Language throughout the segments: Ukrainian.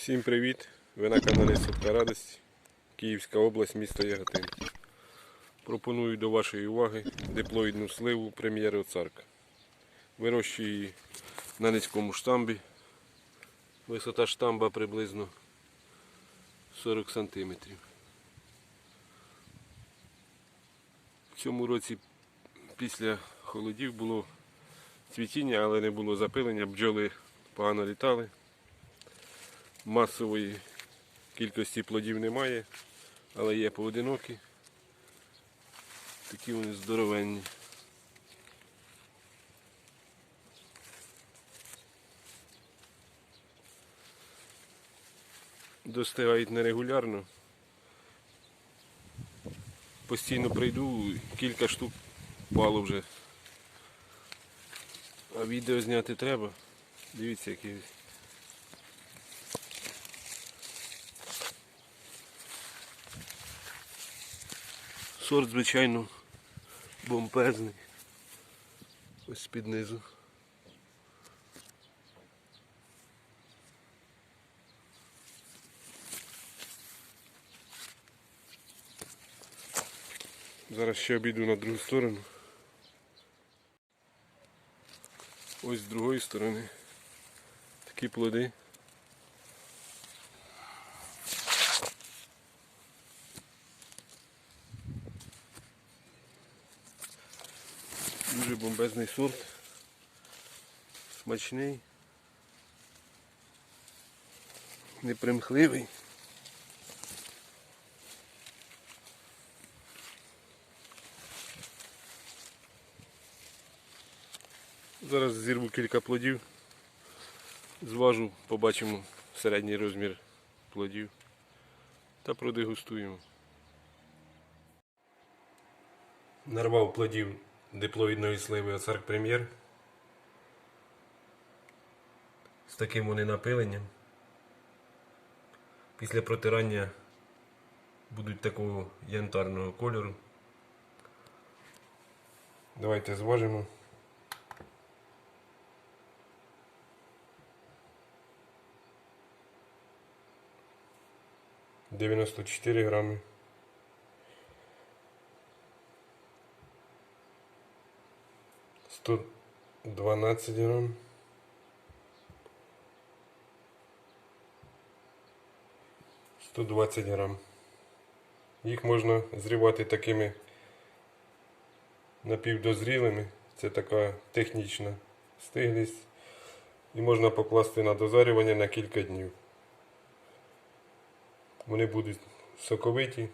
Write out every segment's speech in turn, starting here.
Всім привіт! Ви на каналі Сотка Радості, Київська область, місто Яготин. Пропоную до вашої уваги диплоїдну сливу прем'єри Оцарка. Вирощую її на низькому штамбі. Висота штамба приблизно 40 см. В цьому році після холодів було цвітіння, але не було запилення, бджоли погано літали масової кількості плодів немає, але є поодинокі. Такі вони здоровенні. Достигають нерегулярно. Постійно прийду, кілька штук пало вже. А відео зняти треба. Дивіться, які Сорт, звичайно, бомбезний. Ось під низу. Зараз ще обійду на другу сторону. Ось з другої сторони. Такі плоди. Дуже бомбезний сорт. Смачний. Непримхливий. Зараз зірву кілька плодів. Зважу, побачимо середній розмір плодів та продегустуємо. Нарвав плодів диплоїдної сливи Оцарк Прем'єр. З таким вони напиленням. Після протирання будуть такого янтарного кольору. Давайте зважимо. Дев'яносто чотири грами. Сто дванадцять грам. Сто двадцять грам. Їх можна зривати такими напівдозрілими. Це така технічна стиглість. І можна покласти на дозарювання на кілька днів. Вони будуть соковиті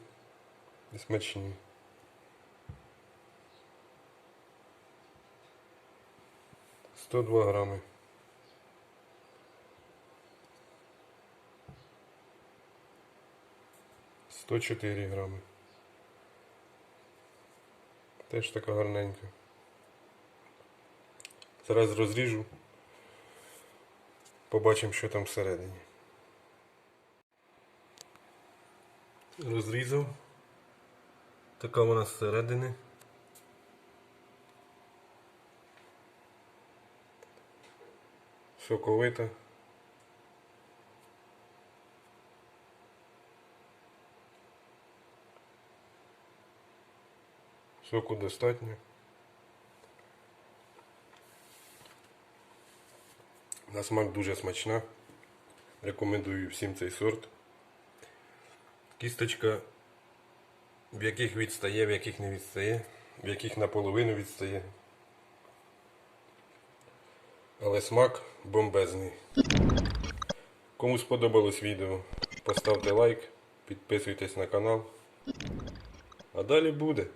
і смачні. Сто два грами. Сто чотири грами. Теж така гарненька. Зараз розріжу. Побачимо, що там всередині. Розрізав. Така вона зсередини. Соковита. Соку достатньо. На смак дуже смачна. Рекомендую всім цей сорт. Кісточка в яких відстає, в яких не відстає, в яких наполовину відстає. Але смак бомбезний. Кому сподобалось відео, поставте лайк, підписуйтесь на канал. А далі буде.